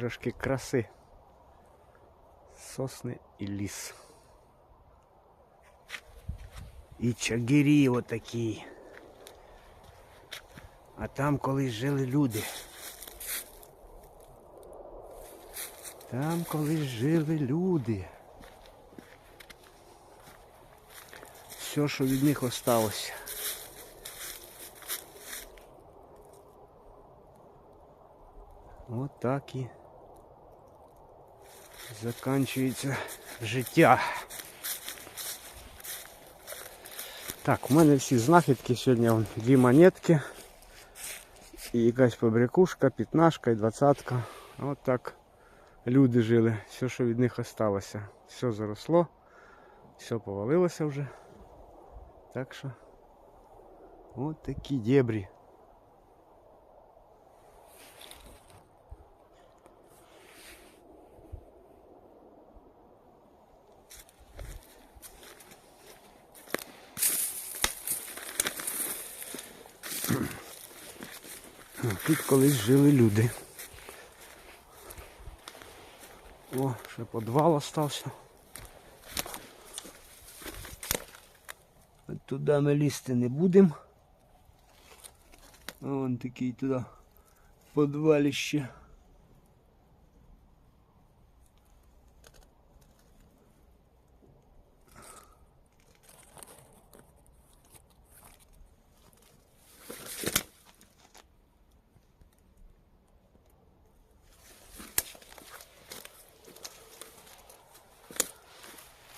Трошки краси. Сосни і ліс. І чагирі отакі. А там колись жили люди. Там колись жили люди. Все, що від них осталося. Так і закінчується життя. Так, у мене всі знахідки сьогодні вон, дві монетки. І якась побрякушка, п'ятнашка і двадцятка. От так люди жили. Все, що від них осталося. Все заросло, все повалилося вже. Так що от такі дебрі. Тут колись жили люди. О, ще підвал остався. От Туди ми лізти не будемо. Вон такий туди подвалище.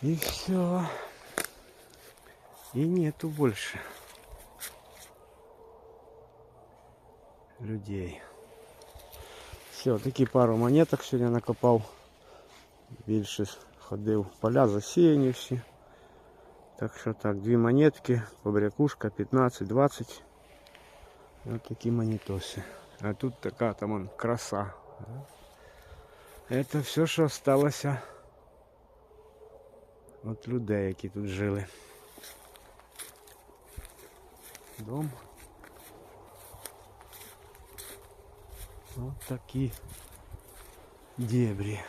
И все. И нету больше людей. Все, такі пару монеток сьогодні накопав. Більше ходив поля засіяні всі. Так що так, дві монетки, побрякушка 15-20. Ось такі монетоси. А тут така там он краса. Это все, що осталося От людей, які тут жили. Дом. От такі дебрі.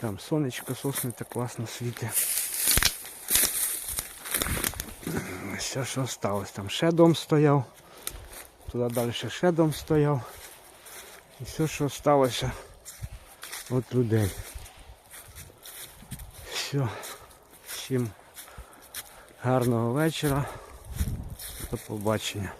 Там сонечко сосни так класно світить. Все, що осталось. Там ще дом стояв. Туди далі ще дом стояв. І все, що осталося от людей. Все. Всім гарного вечора. До побачення.